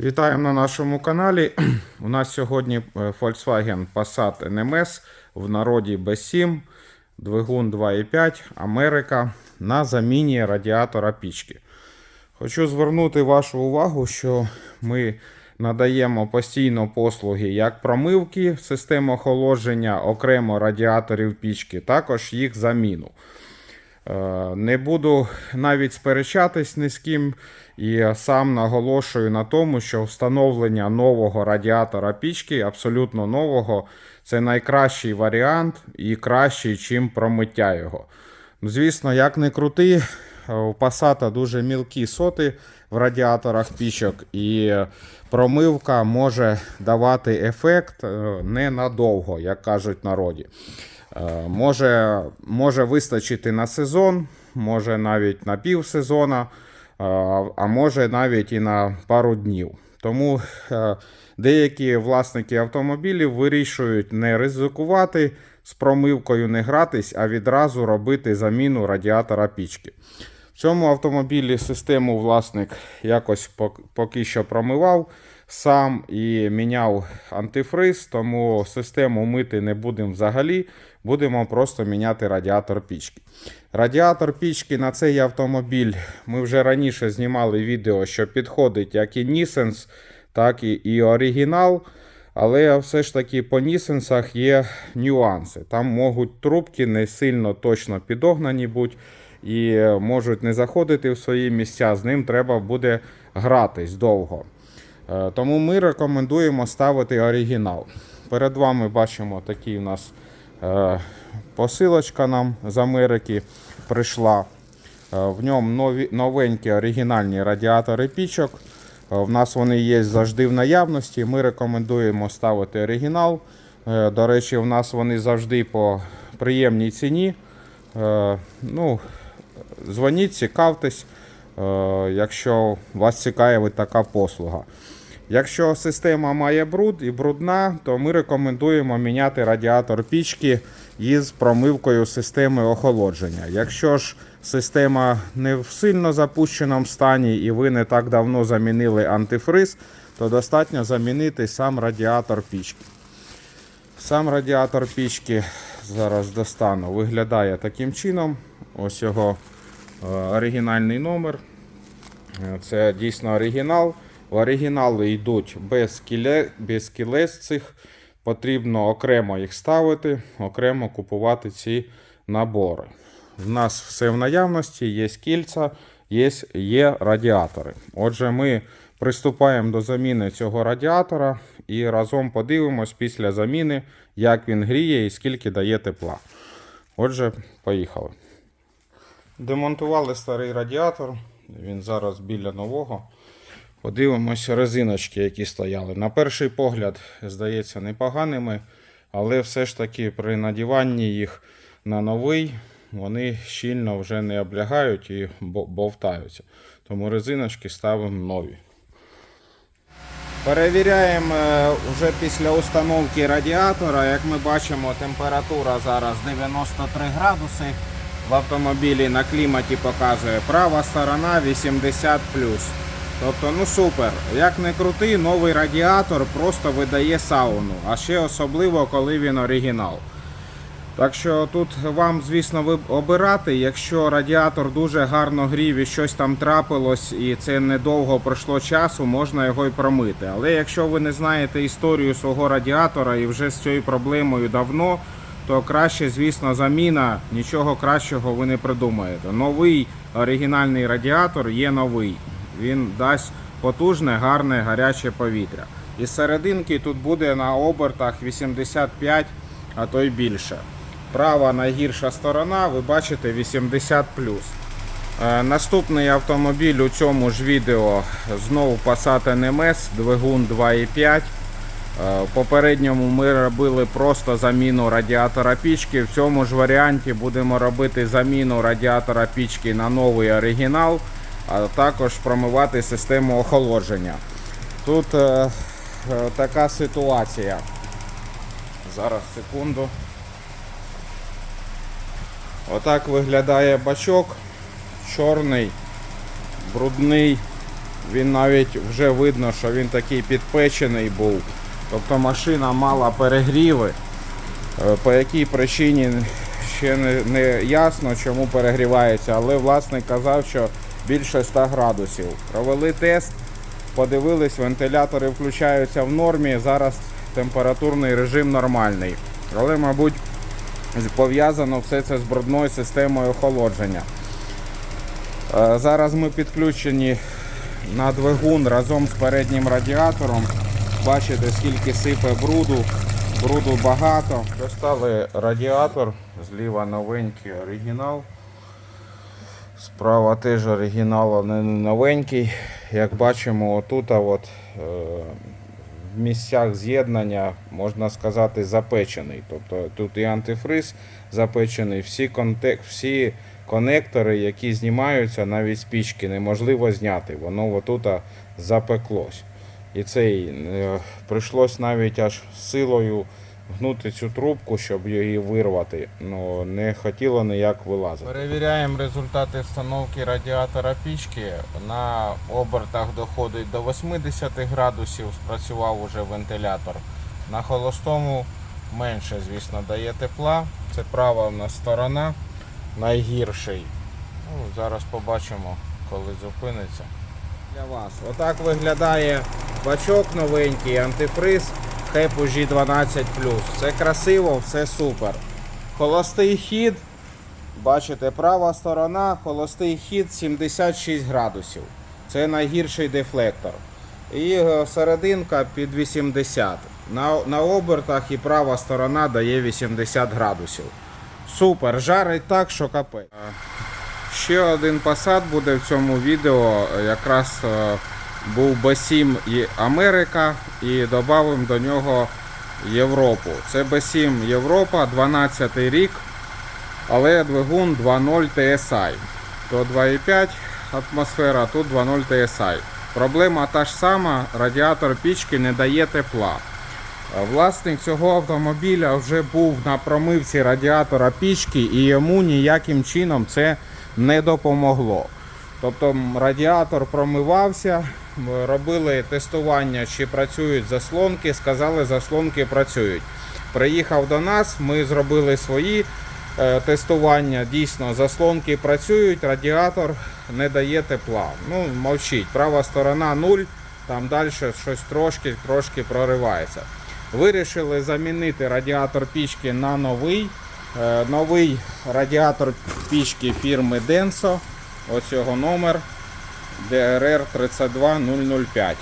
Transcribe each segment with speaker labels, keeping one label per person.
Speaker 1: Вітаємо на нашому каналі. У нас сьогодні е, Volkswagen Passat NMS в народі B7, двигун 2.5, Америка на заміні радіатора пічки. Хочу звернути вашу увагу, що ми надаємо постійно послуги як промивки системи охолодження, окремо радіаторів пічки, також їх заміну. Е, Не буду навіть сперечатись ні з ким і сам наголошую на тому, що встановлення нового радіатора пічки, абсолютно нового, це найкращий варіант і кращий, чим промиття його. Ну, Звісно, як не крути, е, у Passat дуже мілкі соти в радіаторах пічок, і промивка може давати ефект е, ненадовго, як кажуть народі. Е, Може, може вистачити на сезон, може навіть на півсезона, е, а може навіть і на пару днів. Тому е, деякі власники автомобілів вирішують не ризикувати з промивкою, не гратись, а відразу робити заміну радіатора пічки. В цьому автомобілі систему власник якось поки що промивав сам і міняв антифриз, тому систему мити не будемо взагалі. Будемо просто міняти радіатор пічки. Радіатор пічки на цей автомобіль ми вже раніше знімали відео, що підходить як і Нісенс, так і, і оригінал. Але все ж таки по Нісенсах є нюанси. Там можуть трубки не сильно точно підогнані бути і можуть не заходити в свої місця. З ним треба буде гратись довго. Е, Тому ми рекомендуємо ставити оригінал. Перед вами бачимо такий у нас е, посилочка нам з Америки прийшла. Е, В ньому новенькі оригінальні радіатори пічок. В нас вони є завжди в наявності. Ми рекомендуємо ставити оригінал. До речі, в нас вони завжди по приємній ціні. Ну, дзвоніть, цікавтесь, якщо вас цікавить така послуга. Якщо система має бруд і брудна, то ми рекомендуємо міняти радіатор пічки із промивкою системи охолодження. Якщо ж система не в сильно запущеному стані і ви не так давно замінили антифриз, то достатньо замінити сам радіатор пічки. Сам радіатор пічки зараз достану, виглядає таким чином. Ось його е, оригінальний номер. Е, Це дійсно оригінал. Оригінали йдуть без, кіле, без кілець цих. Потрібно окремо їх ставити, окремо купувати ці набори. В нас все в наявності, є кільця, є, є радіатори. Отже, ми приступаємо до заміни цього радіатора і разом подивимось після заміни, як він гріє і скільки дає тепла. Отже, поїхали. Демонтували старий радіатор. Він зараз біля нового. Подивимося резиночки, які стояли. На перший погляд, здається, непоганими, але все ж таки при надіванні їх на новий вони щільно вже не облягають і бовтаються. Тому резиночки ставимо нові. Перевіряємо е, вже після установки радіатора. Як ми бачимо, температура зараз 93 градуси. В автомобілі на кліматі показує права сторона 80 Тобто, ну супер. Як не крути, новий радіатор просто видає сауну. А ще особливо, коли він оригінал. Так що тут вам, звісно, обирати. Якщо радіатор дуже гарно грів і щось там трапилось, і це недовго пройшло часу, можна його і промити. Але якщо ви не знаєте історію свого радіатора і вже з цією проблемою давно, то краще, звісно, заміна. Нічого кращого ви не придумаєте. Новий оригінальний радіатор є новий. Він дасть потужне, гарне, гаряче повітря. І серединки тут буде на обертах 85, а то й більше. Права найгірша сторона, ви бачите 80 Е, Наступний автомобіль у цьому ж відео знову Passat NMS, двигун 2.5. Е, В попередньому ми робили просто заміну радіатора пічки. В цьому ж варіанті будемо робити заміну радіатора пічки на новий оригінал, а також промивати систему охолодження. Тут е, е, така ситуація. Зараз секунду. Отак виглядає бачок. Чорний, брудний, Він навіть вже видно, що він такий підпечений був. Тобто машина мала перегріви. Е, По якій причині ще не, не ясно, чому перегрівається, але власник казав, що більше 100 градусів. Провели тест, подивились, вентилятори включаються в нормі. Зараз температурний режим нормальний. Але, мабуть, пов'язано все це з брудною системою охолодження. Е, Зараз ми підключені на двигун разом з переднім радіатором. Бачите, скільки сипе бруду. Бруду багато. Достали радіатор, зліва новенький оригінал. Справа теж оригінал, не новенький. Як бачимо, отут от, е, в місцях з'єднання, можна сказати, запечений. Тобто тут і антифриз запечений, всі, контек... всі конектори, які знімаються, навіть спічки, неможливо зняти. Воно отут запеклось. І цей е, прийшлось навіть аж силою гнути цю трубку, щоб її вирвати. Ну не хотіло ніяк вилазити. Перевіряємо результати встановки радіатора пічки. На обертах доходить до 80 градусів, спрацював уже вентилятор. На холостому менше, звісно, дає тепла. Це права в нас сторона, найгірший. Ну, зараз побачимо, коли зупиниться. Для вас. Отак виглядає бачок новенький, антифриз Хепу G12. Все красиво, все супер. Холостий хід. Бачите, права сторона, холостий хід 76 градусів. Це найгірший дефлектор. І е, серединка під 80. На, на обертах і права сторона дає 80 градусів. Супер, жарить так, що капець. Е, Ще один посад буде в цьому відео. Якраз е, був B7 і Америка, і додамо до нього Європу. Це B7 Європа, 12 рік, але двигун 2.0 TSI. То 2.5 атмосфера, тут 2.0 TSI. Проблема та ж сама, радіатор пічки не дає тепла. Власник цього автомобіля вже був на промивці радіатора пічки і йому ніяким чином це не допомогло. Тобто радіатор промивався, робили тестування, чи працюють заслонки, сказали, заслонки працюють. Приїхав до нас, ми зробили свої е, тестування. Дійсно, заслонки працюють, радіатор не дає тепла. Ну, мовчить. Права сторона 0, там далі щось трошки, трошки проривається. Вирішили замінити радіатор пічки на новий. Е, Новий радіатор пічки фірми Denso. Ось його номер DRR 32005.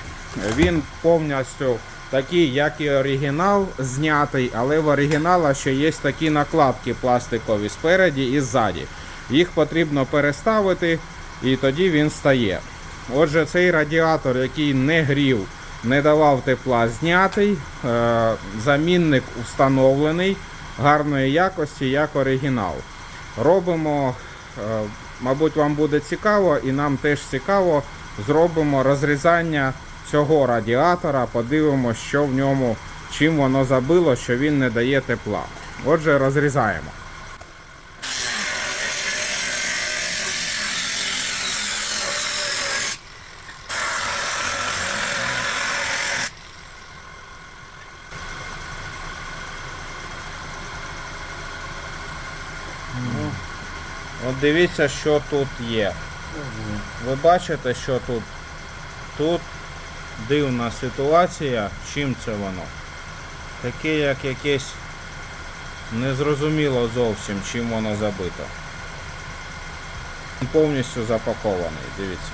Speaker 1: Він повністю такий, як і оригінал, знятий, але в оригінала ще є такі накладки пластикові спереді і ззаді. Їх потрібно переставити і тоді він стає. Отже, цей радіатор, який не грів, не давав тепла, знятий, е, замінник встановлений гарної якості, як оригінал. Робимо, е, мабуть, вам буде цікаво, і нам теж цікаво. Зробимо розрізання цього радіатора, подивимося, що в ньому, чим воно забило, що він не дає тепла. Отже, розрізаємо. От дивіться, що тут є. Ви бачите, що тут? Тут дивна ситуація. Чим це воно? Таке як якесь незрозуміло зовсім, чим воно забито. Повністю запакований, дивіться.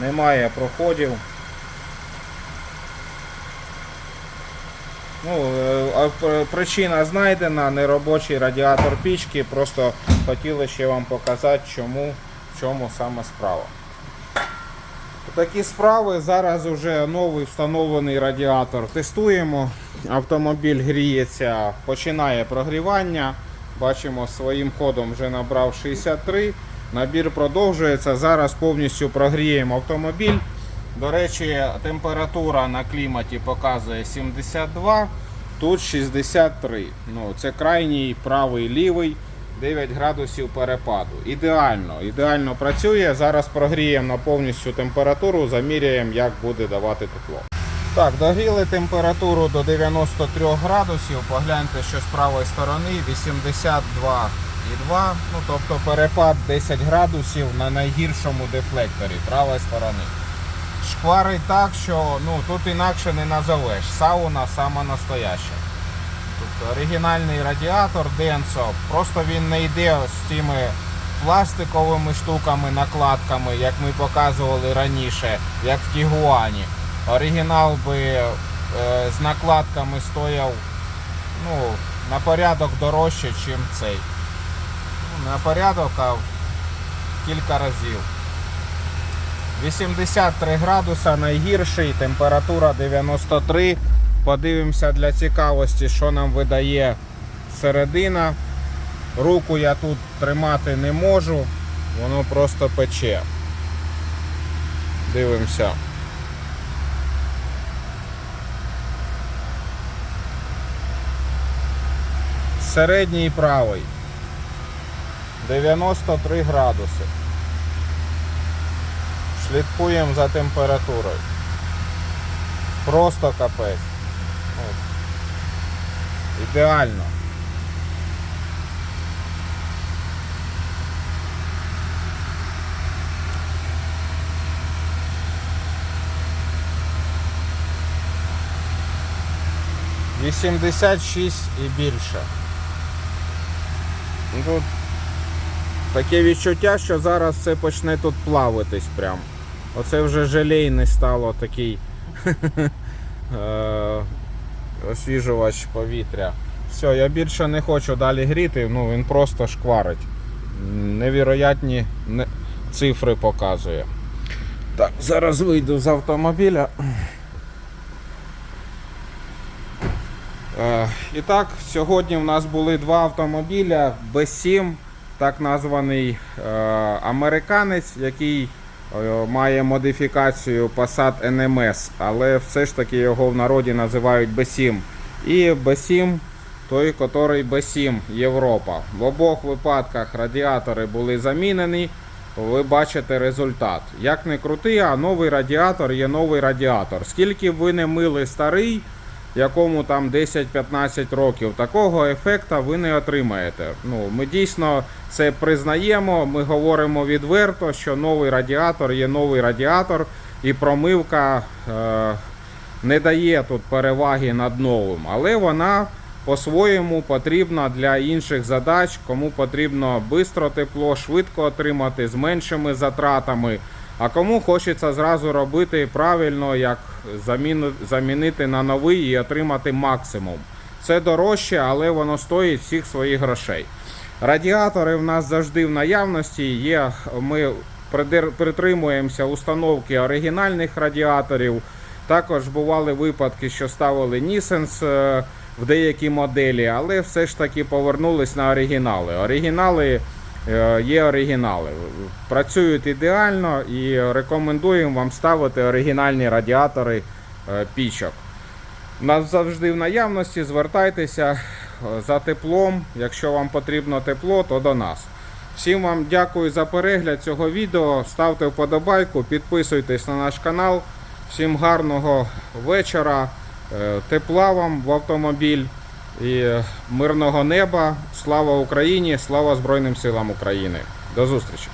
Speaker 1: Немає проходів. Ну, е, причина знайдена, неробочий радіатор пічки. Просто хотіли ще вам показати, чому, в чому саме справа. Такі справи. Зараз вже новий встановлений радіатор тестуємо. Автомобіль гріється, починає прогрівання. Бачимо, своїм ходом вже набрав 63. Набір продовжується. Зараз повністю прогріємо автомобіль. До речі, температура на кліматі показує 72, тут 63. Ну, це крайній правий лівий. 9 градусів перепаду. Ідеально, ідеально працює. Зараз прогріємо на повністю температуру, заміряємо, як буде давати тепло. Так, догріли температуру до 93 градусів. Погляньте, що з правої сторони 82,2. Ну, тобто перепад 10 градусів на найгіршому дефлекторі правої сторони. Шкварить так, що ну, тут інакше не назовеш. Сауна сама настояща. Тобто оригінальний радіатор Denso, просто він не йде з цими пластиковими штуками, накладками, як ми показували раніше, як в Тігуані. Оригінал би е, з накладками стояв ну, на порядок дорожче, ніж цей. Ну, на порядок, а в кілька разів. 83 градуса найгірший, температура 93. Подивимося для цікавості, що нам видає середина. Руку я тут тримати не можу, воно просто пече. Дивимося. Середній правий. 93 градуси. Слідкуємо за температурою. Просто капець. От. Ідеально. Вісімдесят шість і більше. Ну, Тут таке відчуття, що зараз все почне тут плавитись прям. Оце вже желейний стало такий е, освіжувач повітря. Все, я більше не хочу далі гріти, ну він просто шкварить. Невіроятні цифри показує. Так, зараз вийду з автомобіля. Е, І так, сьогодні в нас були два автомобіля B7, так названий е, американець, який має модифікацію Passat NMS, але все ж таки його в народі називають B7. І B7, той, який B7 Європа. В обох випадках радіатори були замінені. Ви бачите результат. Як не крути, а новий радіатор є новий радіатор. Скільки б ви не мили старий, якому там 10-15 років, такого ефекта ви не отримаєте. Ну, ми дійсно це признаємо. Ми говоримо відверто, що новий радіатор є новий радіатор, і промивка е, не дає тут переваги над новим, але вона по-своєму потрібна для інших задач, кому потрібно швидко тепло, швидко отримати з меншими затратами. А кому хочеться зразу робити правильно, як замінити на новий і отримати максимум. Це дорожче, але воно стоїть всіх своїх грошей. Радіатори в нас завжди в наявності. Є, ми притримуємося установки оригінальних радіаторів. Також бували випадки, що ставили Нісенс е, в деякі моделі, але все ж таки повернулись на оригінали. Оригінали є оригінали. Працюють ідеально і рекомендуємо вам ставити оригінальні радіатори е, пічок. Нас завжди в наявності. Звертайтеся е, за теплом. Якщо вам потрібно тепло, то до нас. Всім вам дякую за перегляд цього відео. Ставте вподобайку, підписуйтесь на наш канал. Всім гарного вечора, е, тепла вам в автомобіль і е, мирного неба. Слава Україні! Слава Збройним силам України! До зустрічі!